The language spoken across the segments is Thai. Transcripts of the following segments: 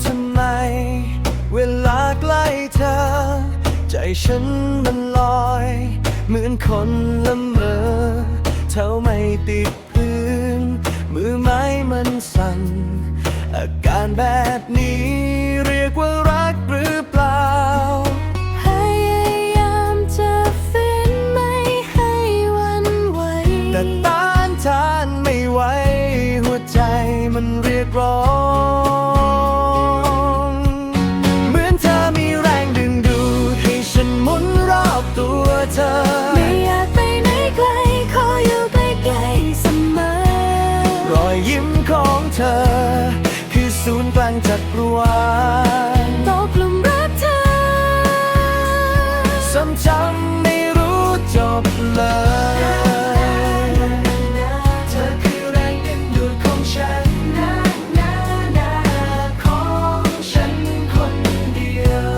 ไม่รู้ทำไม เวลาใกล้เธอ ใจฉันมันลอย เหมือนคนละเมอเท่าไม่ติดพื้น มือไม้มันสั่น อาการแบบนี้เรียกว่ารักหรือเปล่าพยายามจะฝืนไม่ให้หวันไหวแต่ต้านทานไม่ไหว หัวใจมันเรียกร้อง ของเธอ คือศูนย์กลางจักรวาลตกหลุมรักเธอซ้ำๆไม่รู้จบเลยเธอคือแรงดึงดูดของฉันนะนะนะของฉันคนเดียว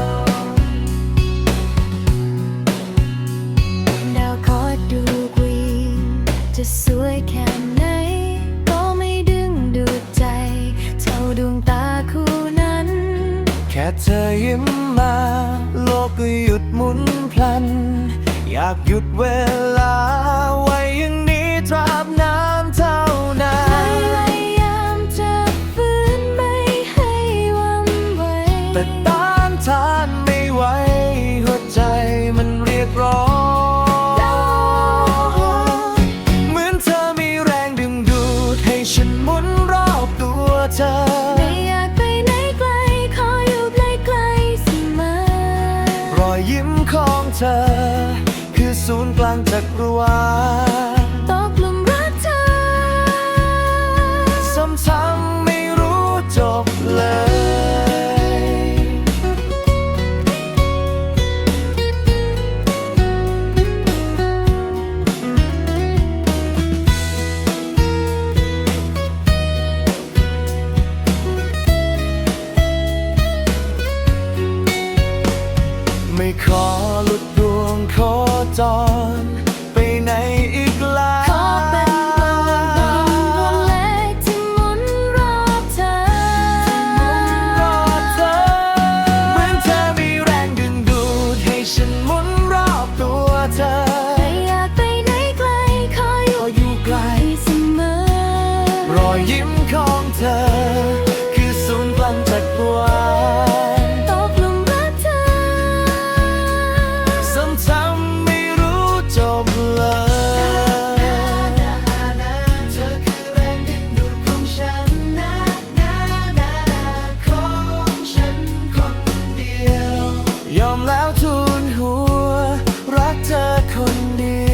ดาวคอยดูกวีจะสวย ตาคู่นั้น แค่เธอยิ้มมา โลกก็หยุดหมุนพลัน อยากหยุดเวลา ไว้อย่างนี้ตราบนานเท่านานพยายามจะฝืนไม่ให้หวันไหวแต่ต้านทานไม่ไหวหัวใจมันเรียกร้อง เหมือนเธอมีแรงดึงดูดให้ฉันหมุนรอบตัวเธอ ยิ้มของเธอ คือศูนย์กลางจักรวาล ขอหลุดดวงโคจร ไปไหนอีกแล้ขอเป็นดวงดวงดวงเล็กที่หมุนรอบเธอ รอบเธอ เหมือนเธอมีแรงดึงดูดให้ฉันหมุนรอบตัวเธอ ไม่อยากไปไหนไกลขออยู่ก็อยู่ไกลเสมอ รอยยิ้มของเธอคือ อมแล้วทูลหัว รักเธอคนเดี